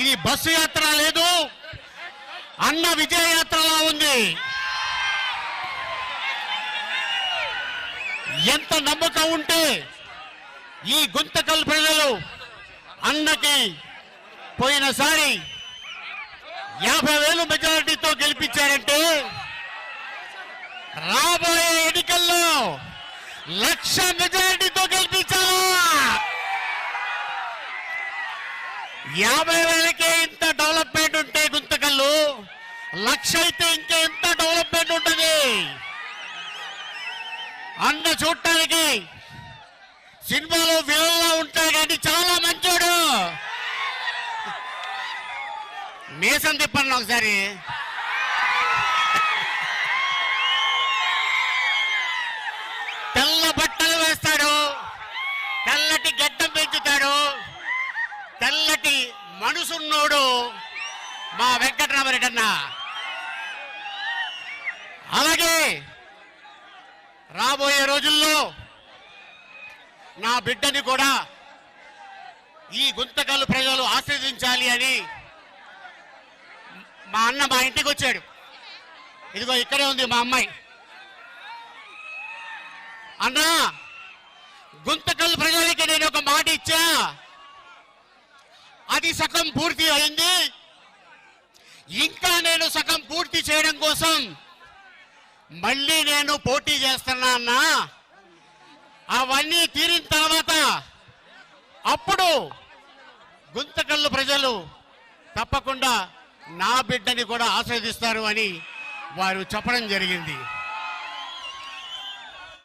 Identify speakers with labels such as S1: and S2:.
S1: ఇది బస్సు యాత్ర లేదు. అన్న విజయ యాత్రలా ఉంది. ఎంత నమ్మకం ఉంటే ఈ గుంతకల్ ప్రజలు అన్నకి పోయినసారి యాభై వేలు మెజారిటీతో గెలిపించారంటే రాబోయే ఎన్నికల్లో లక్ష మెజారిటీ యాభై వేలకే ఇంత డెవలప్మెంట్ ఉంటే గుంతకల్లు? లక్ష అయితే ఇంకా ఎంత డెవలప్మెంట్ ఉంటుంది? అన్న చూడటానికి సినిమాలో విలన్లా ఉంటాయి కానీ చాలా మంచోడు. మేసం తిప్పండి ఒకసారి. తెల్ల బట్టలు వేస్తాడు. తెల్లటి గడ్డం పెంచుతాడు. మనసున్నోడు మా వెంకటరామరెడ్డి అలాగే రాబోయే రోజుల్లో నా బిడ్డని కూడా ఈ గుంతకల్లు ప్రజలు ఆశీర్వదించాలి అని మా అన్న మా ఇంటికి వచ్చాడు. ఇదిగో ఇక్కడే ఉంది మా అమ్మాయి. అన్నా గుంతకల్లు ప్రజలకి నేను ఒక మాట ఇచ్చా. అది సగం పూర్తి అయింది. ఇంకా నేను సగం పూర్తి చేయడం కోసం మళ్ళీ నేను పోటీ చేస్తున్నా అన్నా. అవన్నీ తీరిన తర్వాత అప్పుడు గుంతకల్లు ప్రజలు తప్పకుండా నా బిడ్డని కూడా ఆస్వాదిస్తారు అని వారు చెప్పడం జరిగింది.